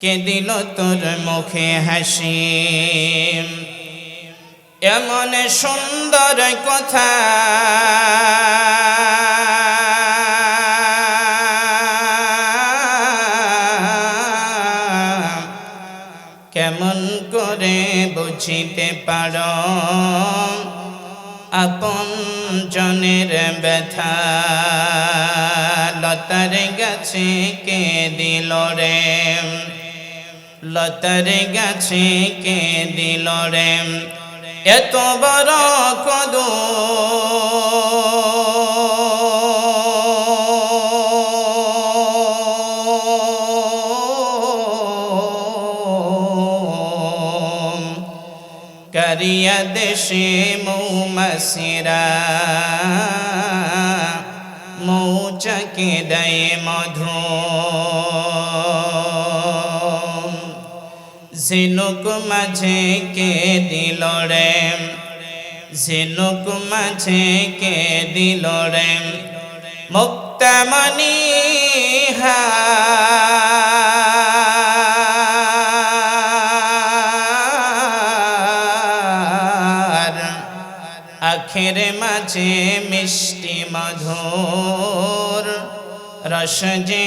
কে দিল তোর মুখে হাসি? এমন সুন্দর কথা। কেমন করে বুঝিতে পারো? আপন জনের ব্যথা। লতার গাছে কে দিল রে? লতার গাছে কে দিল রে? এত বড় কদু। করিয়া দেশে মৌমাসিরা মৌচাকে দেয় মধু। ঝিনুক মাঝে কে দিল রে ঝিনুক মাঝে কে দিল রে মুক্তামণি হার আখের মাঝে মিষ্টি মধুর রস যে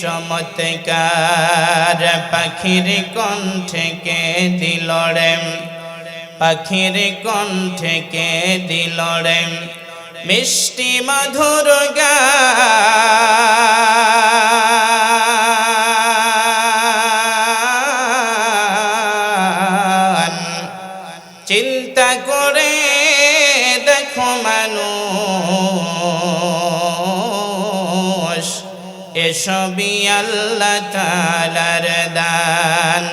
চমৎকার, পাখির কণ্ঠে কে দিল রে পাখির কণ্ঠে কে দিল রে মিষ্টি মধুর গান চিন্তা করে সবই আল্লাহ তালার দান।